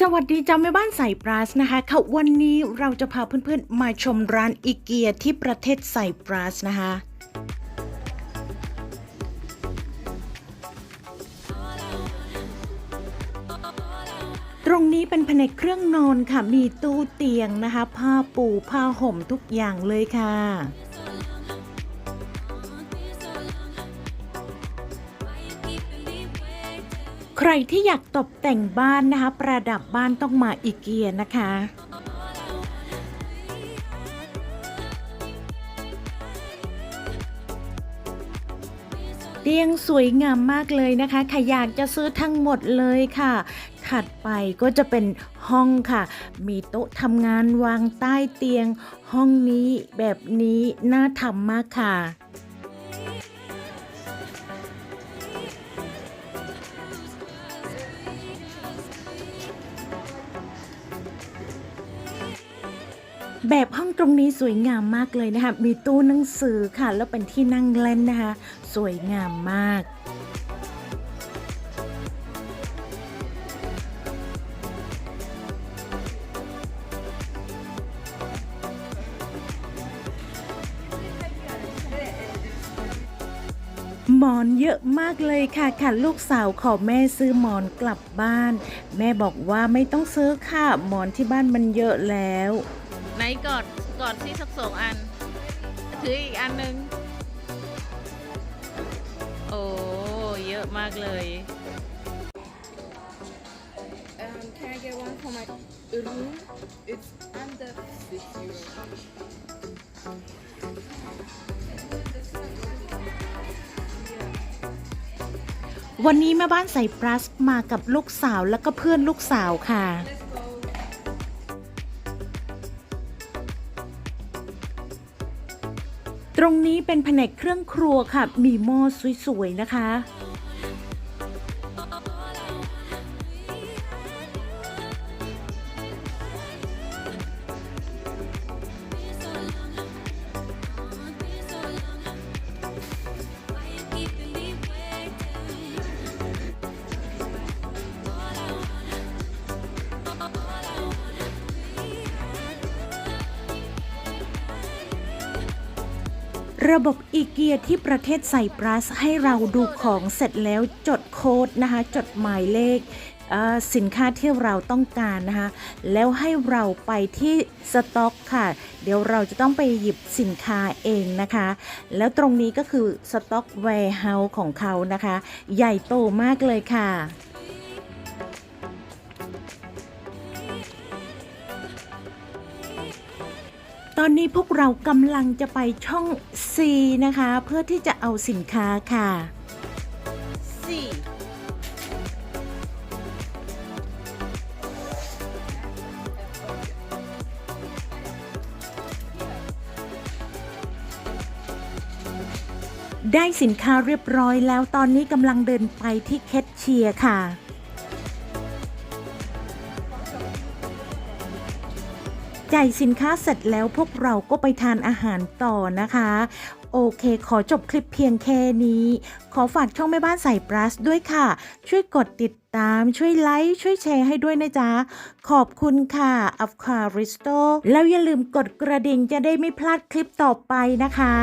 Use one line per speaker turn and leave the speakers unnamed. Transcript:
สวัสดีจ้าแม่บ้านใส่ปรัสนะคะค่ะวันนี้เราจะพาเพื่อนๆ มาชมร้านอีเกียที่ประเทศไซปรัสนะคะ ตรงนี้เป็นแผนกเครื่องนอนค่ะ มีตู้เตียงนะคะ ผ้าปูผ้าห่มทุกอย่างเลยค่ะ ใครที่อยากตกแต่งบ้านนะคะ ประดับบ้านต้องมาอีเกียนะคะเตียงสวยงามมากเลยนะคะใครอยากจะซื้อทั้งหมดเลยค่ะ ถัดไปก็จะเป็นห้องค่ะ มีโต๊ะทำงานวางใต้เตียง ห้องนี้แบบนี้น่าทำมากค่ะ แบบห้องตรงนี้สวยงามมากเลยนะคะ มีตู้หนังสือค่ะ แล้วเป็นที่นั่งเล่นนะคะ สวยงามมาก หมอนเยอะมากเลยค่ะค่ะลูกสาวขอแม่ซื้อหมอนกลับบ้าน แม่บอกว่าไม่ต้องซื้อค่ะหมอนที่บ้านมันเยอะแล้ว
ไหนกอดกอดที่สักสองอัน ถืออีกอันหนึง โอ้เยอะมากเลย
Um, can I get one for my room? It's under six euro.
วันนี้แม่บ้านใส่ปลัสมากับลูกสาวแล้วก็เพื่อนลูกสาวค่ะ ตรงนี้เป็นแผนกเครื่องครัวค่ะ มีหม้อสวยๆนะคะ ระบบอีเกียที่ประเทศไซปรัสให้เราดูของเสร็จแล้วจดโค้ดนะคะ จดหมายเลขสินค้าที่เราต้องการนะคะ แล้วให้เราไปที่สต็อกค่ะ เดี๋ยวเราจะต้องไปหยิบสินค้าเองนะคะ แล้วตรงนี้ก็คือสต็อกแวร์เฮาส์ของเขานะคะ ใหญ่โตมากเลยค่ะ ตอนนี้พวกเรากำลังจะไปช่อง C นะคะ เพื่อที่จะเอาสินค้าค่ะ
สี่
ได้สินค้าเรียบร้อยแล้วตอนนี้กำลังเดินไปที่แคชเชียร์ค่ะ จ่ายสินค้าเสร็จแล้วพวกเราก็ไปทานอาหารต่อนะคะ โอเค ขอจบคลิปเพียงแค่นี้ ขอฝากช่องแม่บ้านใส่ปลัสด้วยค่ะ ช่วยกดติดตาม ช่วยไลค์ ช่วยแชร์ให้ด้วยนะจ๊ะ ขอบคุณค่ะอัฟคาริสโตแล้วอย่าลืมกดกระดิ่งจะได้ไม่พลาดคลิปต่อไปนะคะ